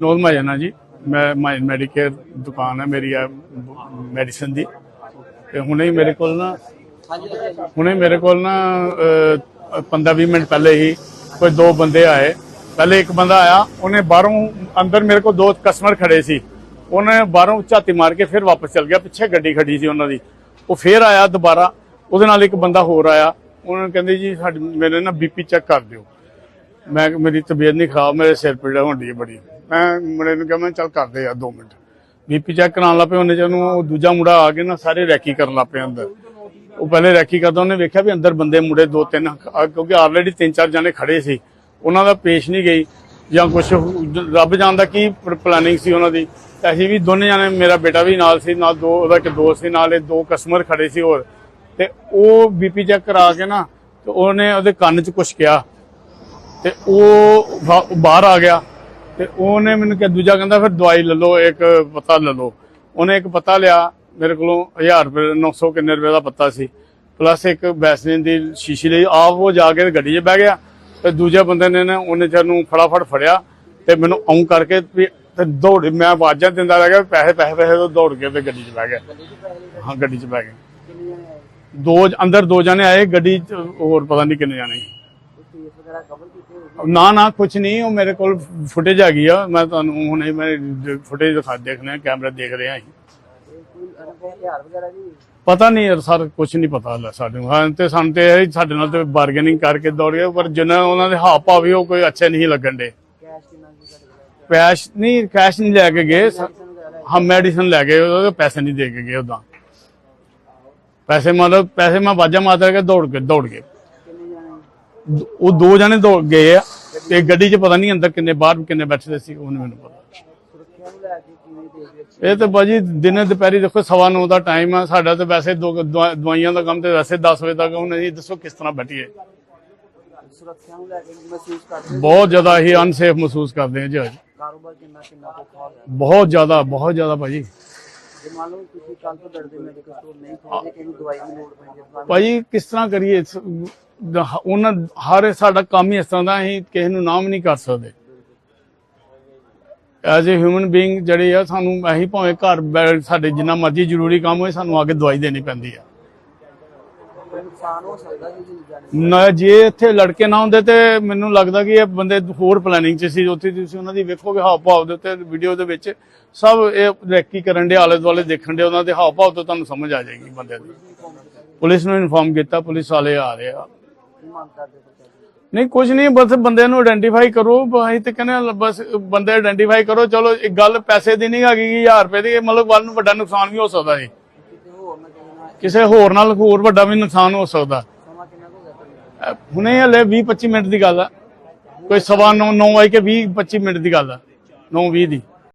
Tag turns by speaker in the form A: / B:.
A: ਨੋਲ ਮਹਾਜਨ ਜੀ। ਮੈਂ ਮਾਈ ਮੈਡੀਕੇਅਰ ਦੁਕਾਨ ਹੈ ਮੇਰੀ ਆ ਮੈਡੀਸਨ ਦੀ। ਤੇ ਹੁਣੇ ਹੀ ਮੇਰੇ ਕੋਲ ਨਾ, ਹੁਣੇ ਮੇਰੇ ਕੋਲ ਨਾ 15-20 ਮਿੰਟ ਪਹਿਲੇ ਹੀ ਕੋਈ ਦੋ ਬੰਦੇ ਆਏ। ਪਹਿਲੇ ਇੱਕ ਬੰਦਾ ਆਇਆ, ਉਹਨੇ ਬਾਹਰੋਂ ਅੰਦਰ ਮੇਰੇ ਕੋਲ ਦੋ ਕਸਟਮਰ ਖੜੇ ਸੀ। ਉਹਨੇ ਬਾਹਰੋਂ ਝਾਤੀ ਮਾਰ ਕੇ ਫਿਰ ਵਾਪਸ ਚਲ ਗਿਆ, ਪਿੱਛੇ ਗੱਡੀ ਖੜੀ ਸੀ ਉਹਨਾਂ ਦੀ। ਉਹ ਫੇਰ ਆਇਆ ਦੁਬਾਰਾ, ਉਹਦੇ ਨਾਲ ਇੱਕ ਬੰਦਾ ਹੋਰ ਆਇਆ। ਉਹਨਾਂ ਨੇ ਕਹਿੰਦੇ ਜੀ, ਸਾਡੀ ਮੇਰੇ ਨਾ ਬੀਪੀ ਚੈੱਕ ਕਰ ਦਿਓ। ਮੈਂ ਮੇਰੀ ਤਬੀਅਤ ਨਹੀਂ ਖਰਾਬ, ਮੇਰੇ ਸਿਰ ਪੀੜ ਹੁੰਦੀ ਹੈ ਬੜੀ। ਮੈਂ ਮੁੰਡੇ ਨੂੰ ਕਿਹਾ, ਮੈਂ ਚੱਲ ਕਰਦੇ ਆ 2 ਮਿੰਟ। ਬੀਪੀ ਚੈੱਕ ਕਰਾਉਣ ਲੱਗ ਪਏ, ਉਹਨੇ ਜਦੋਂ ਉਹ ਦੂਜਾ ਮੁੰਡਾ ਆ ਕੇ ਨਾ ਸਾਰੇ ਰੈਕੀ ਕਰਨ ਲੱਗ ਪਏ ਅੰਦਰ। ਉਹ ਪਹਿਲੇ ਰੈਕੀ ਕਰਦਾ, ਉਹਨੇ ਵੇਖਿਆ ਵੀ ਅੰਦਰ ਬੰਦੇ ਮੁੰਡੇ ਦੋ ਤਿੰਨ ਕਿਉਂਕਿ ਆਲਰੇਡੀ ਤਿੰਨ ਚਾਰ ਜਣੇ ਖੜੇ ਸੀ। ਉਹਨਾਂ ਦਾ ਪੇਸ਼ ਨਹੀਂ ਗਈ, ਜਾਂ ਕੁਝ ਰੱਬ ਜਾਣਦਾ ਕੀ ਪਲਾਨਿੰਗ ਸੀ ਉਹਨਾਂ ਦੀ। ਅਸੀਂ ਵੀ ਦੋਨੇ ਜਣੇ, ਮੇਰਾ ਬੇਟਾ ਵੀ ਨਾਲ ਸੀ, ਨਾਲ ਦੋ, ਉਹਦਾ ਇੱਕ ਦੋਸਤ ਸੀ, ਨਾਲ ਇਹ ਦੋ ਕਸਟਮਰ ਖੜੇ ਸੀ ਹੋਰ। ਤੇ ਉਹ ਬੀਪੀ ਚੈੱਕ ਕਰਾ ਕੇ ਨਾ, ਤੇ ਉਹਨੇ ਉਹਦੇ ਕੰਨ 'ਚ ਕੁਝ ਕਿਹਾ। ਤੇ ਉਹ ਬਾਹਰ ਆ ਗਿਆ ਤੇ ਉਹਨੇ ਮੈਨੂੰ ਕਿਹਾ, ਦੂਜਾ ਕਹਿੰਦਾ, ਫਿਰ ਦਵਾਈ ਲੈ ਲਓ, ਇੱਕ ਪੱਤਾ ਲੈ ਲਓ। ਉਹਨੇ ਇੱਕ ਪਤਾ ਲਿਆ, ਮੇਰੇ ਕੋਲੋਂ 1000 ਰੁਪਏ 900 ਕਿੰਨੇ ਰੁਪਏ ਦਾ ਪਤਾ ਸੀ। ਪਲੱਸ ਇੱਕ ਵੈਸਲੀਨ ਦੀ ਸ਼ੀਸ਼ੀ ਲਈ ਆਪ ਉਹ ਜਾ ਕੇ ਗੱਡੀ 'ਚ ਬਹਿ ਗਿਆ ਤੇ ਦੂਜੇ ਬੰਦੇ ਨੇ ਨਾ ਉਹਨੇ ਚਰਨੂੰ ਫਟਾਫਟ ਫੜਿਆ ਤੇ ਮੈਨੂੰ ਆਉਂ ਕਰਕੇ ਤੇ ਦੌੜ, ਮੈਂ ਆਵਾਜ਼ਾਂ ਦਿੰਦਾ ਰਹਿ ਗਿਆ ਪੈਸੇ ਪੈਸੇ ਪੈਸੇ ਤੋਂ ਦੌੜ ਕੇ ਤੇ ਗੱਡੀ 'ਚ ਬਹਿ ਗਿਆ। ਹਾਂ, ਗੱਡੀ 'ਚ ਬਹਿ ਗਿਆ। ਦੋ ਅੰਦਰ ਦੋ ਜਣੇ ਆਏ, ਗੱਡੀ 'ਚ ਹੋਰ ਪਤਾ ਨਹੀਂ ਕਿੰਨੇ ਜਾਣੇ। ਨਾ ਨਾ ਕੁਝ ਨਹੀਂ ਉਹ ਮੇਰੇ ਕੋਲ ਫੁਟੇਜ ਆ ਗਈ ਆ। ਮੈਂ ਤੁਹਾਨੂੰ ਹੁਣੇ ਮੈਂ ਫੁਟੇਜ ਦਿਖਾ ਦੇਖਨੇ ਆ ਕੈਮਰਾ ਦੇਖ ਰਹੇ ਆ ਪਤਾ ਨਹੀਂ ਯਾਰ ਸਰ ਕੁਝ ਨਹੀਂ ਪਤਾ ਲੈ ਸਾਡੇ ਨੂੰ। ਹਾਂ ਤੇ ਸਾਨੂੰ ਤੇ ਇਹ ਸਾਡੇ ਨਾਲ ਤੇ ਬਾਰਗੇਨਿੰਗ ਕਰਕੇ ਦੌੜ ਗਏ ਪਰ ਜਿੰਨਾ ਉਹਨਾਂ ਦੇ ਹਾਵ ਭਾਵ ਵੀ ਉਹ ਕੋਈ ਅੱਛੇ ਨਹੀਂ ਲੱਗਣ ਦੇ। ਕੈਸ਼ ਨਹੀਂ ਕੈਸ਼ ਨਹੀਂ ਲੈ ਕੇ ਗਏ। ਸ- ਹਾਂ ਮੈਡੀਸਨ ਲੈ ਗਏ ਉਹਦੇ ਪੈਸੇ ਨਹੀਂ ਦੇ ਕੇ ਗਏ ਉਦਾਂ ਪੈਸੇ ਮਤਲਬ ਪੈਸੇ ਮੈਂ ਵਾਜਾ ਮਾਰ ਕੇ ਦੌੜ ਕੇ ਦੌੜ ਗਏ। ਉਹ ਦੋ ਜਣੇ ਦੌੜ ਗਏ ਆ ਤੇ ਗੱਡੀ 'ਚ ਪਤਾ ਨਹੀਂ ਅੰਦਰ ਕਿੰਨੇ ਬਾਹਰ ਕਿੰਨੇ ਬੈਠੇ ਸੀ, ਉਹ ਮੈਨੂੰ ਪਤਾ। ਇਹ ਤਾਂ ਬਾਜੀ ਦਿਨੇ ਦੁਪਹਿਰੀ ਦੇਖੋ ਸਵਾ ਨੌ ਦਾ ਟਾਈਮ ਆ, ਸਾਡਾ ਤਾਂ ਵੈਸੇ ਦਵਾਈਆਂ ਦਾ ਕੰਮ ਤੇ ਵੈਸੇ 10 ਵਜੇ ਤੱਕ ਹੁਣ ਅਸੀਂ ਦੱਸੋ ਕਿਸ ਤਰ੍ਹਾਂ ਬੈਠੀਏ।
B: ਸੁਰੱਖਿਆ ਨੂੰ ਲੈ ਕੇ ਮਹਿਸੂਸ ਕਰਦੇ
A: ਬਹੁਤ ਜ਼ਿਆਦਾ ਹੀ ਅਨਸੇਫ ਮਹਿਸੂਸ ਕਰਦੇ ਹਾਂ ਜੀ ਅੱਜ।
B: ਕਾਰੋਬਾਰ ਕਿੰਨਾ ਕਿੰਨਾ ਕੁ ਖਾ ਰਿਹਾ
A: ਬਹੁਤ ਜ਼ਿਆਦਾ ਬਹੁਤ ਜ਼ਿਆਦਾ ਭਾਜੀ।
B: ਜੇ ਮੰਨ ਲਓ ਤੁਸੀਂ ਕੱਲ ਤੋਂ ਡਰਦੇ ਮੈਡੀਕਲ ਸਟੋਰ ਨਹੀਂ ਖੋਲਦੇ ਕਿਸੇ ਨੂੰ ਦਵਾਈ ਦੀ ਲੋੜ ਪੈਂਦੀ ਹੈ ਫਲਾਣਾ
A: ਭਾਜੀ ਕਿਸ ਤਰ੍ਹਾਂ ਕਰੀਏ? ਇਸ- ਉਹਨਾਂ ਹਰ ਸਾਡਾ ਕੰਮ ਹੀ ਇਸ ਤਰ੍ਹਾਂ ਦਾ ਅਸੀਂ ਕਿਸੇ ਨੂੰ ਨਾਮ ਨਹੀਂ ਕਰ ਸਕਦੇ। ਐਜ਼ ਅ ਹਿਊਮਨ ਬੀਇੰਗ ਜਿਹੜੀ ਆ ਸਾਨੂੰ ਅਸੀਂ ਭਾਵੇਂ ਘਰ ਬੈ- ਸਾਡੇ ਜਿੰਨਾ ਮਰਜ਼ੀ ਜ਼ਰੂਰੀ ਕੰਮ ਹੋਏ ਸਾਨੂੰ ਆ ਕੇ ਦਵਾਈ ਦੇਣੀ ਪੈਂਦੀ ਆ।
B: ਨੁਕਸਾਨ ਹੋ ਸਕਦਾ ਜੀ ਜੀ ਜਾਣੀ
A: ਨਾ ਜੇ ਇੱਥੇ ਲੜਕੇ ਨਾ ਹੁੰਦੇ ਤੇ ਮੈਨੂੰ ਲੱਗਦਾ ਕਿ ਇਹ ਬੰਦੇ ਹੋਰ ਪਲੈਨਿੰਗ 'ਚ ਸੀ ਉੱਥੇ ਤੁਸੀਂ ਉਹਨਾਂ ਦੀ ਵੇਖੋਗੇ ਹਾਵ ਭਾਵ ਦੇ ਉੱਤੇ ਵੀਡੀਓ ਦੇ ਵਿੱਚ। ਸਭ ਇਹ ਰੈਕੀ ਕਰਨ ਦੇ ਆਲੇ ਦੁਆਲੇ ਦੇਖਣ ਦੇ ਉਹਨਾਂ ਦੇ ਹਾਵ ਭਾਵ ਤੋਂ ਤੁਹਾਨੂੰ ਸਮਝ ਆ ਜਾਏਗੀ ਬੰਦੇ ਦੀ। ਪੁਲਿਸ ਨੂੰ ਇਨਫਾਰਮ ਕੀਤਾ ਪੁਲਿਸ ਵਾਲੇ ਆ ਰਹੇ ਆ। ਨਹੀਂ ਕੁਝ ਨਹੀਂ ਬਸ ਬੰਦੇ ਨੂੰ ਆਇਡੈਂਟੀਫਾਈ ਕਰੋ। ਅਸੀਂ ਤੇ ਕਹਿੰਦੇ ਬਸ ਬੰਦੇ ਆਇਡੈਂਟੀਫਾਈ ਕਰੋ। ਚਲੋ ਇੱਕ ਗੱਲ ਪੈਸੇ ਦੀ ਨਹੀਂ ਹੈਗੀ ਕਿ 1000 ਰੁਪਏ ਦੀ ਮਤਲਬ ਵੱਲ ਨੂੰ ਵੱਡਾ ਨੁਕਸਾਨ ਵੀ ਹੋ ਸਕਦਾ ਜੀ
B: ਕਿਸੇ
A: ਹੋਰ ਨਾਲ ਹੋਰ ਵੱਡਾ ਵੀ ਨੁਕਸਾਨ ਹੋ ਸਕਦਾ। ਅਹ ਹੁਣੇ ਹਲੇ 20 25 ਮਿੰਟ ਦੀ ਗੱਲ ਆ। ਕੋਈ ਸਵਾ 9 9 ਵਜੇ ਕੇ 20 25 ਮਿੰਟ ਦੀ ਗੱਲ ਆ। 9 20 ਦੀ।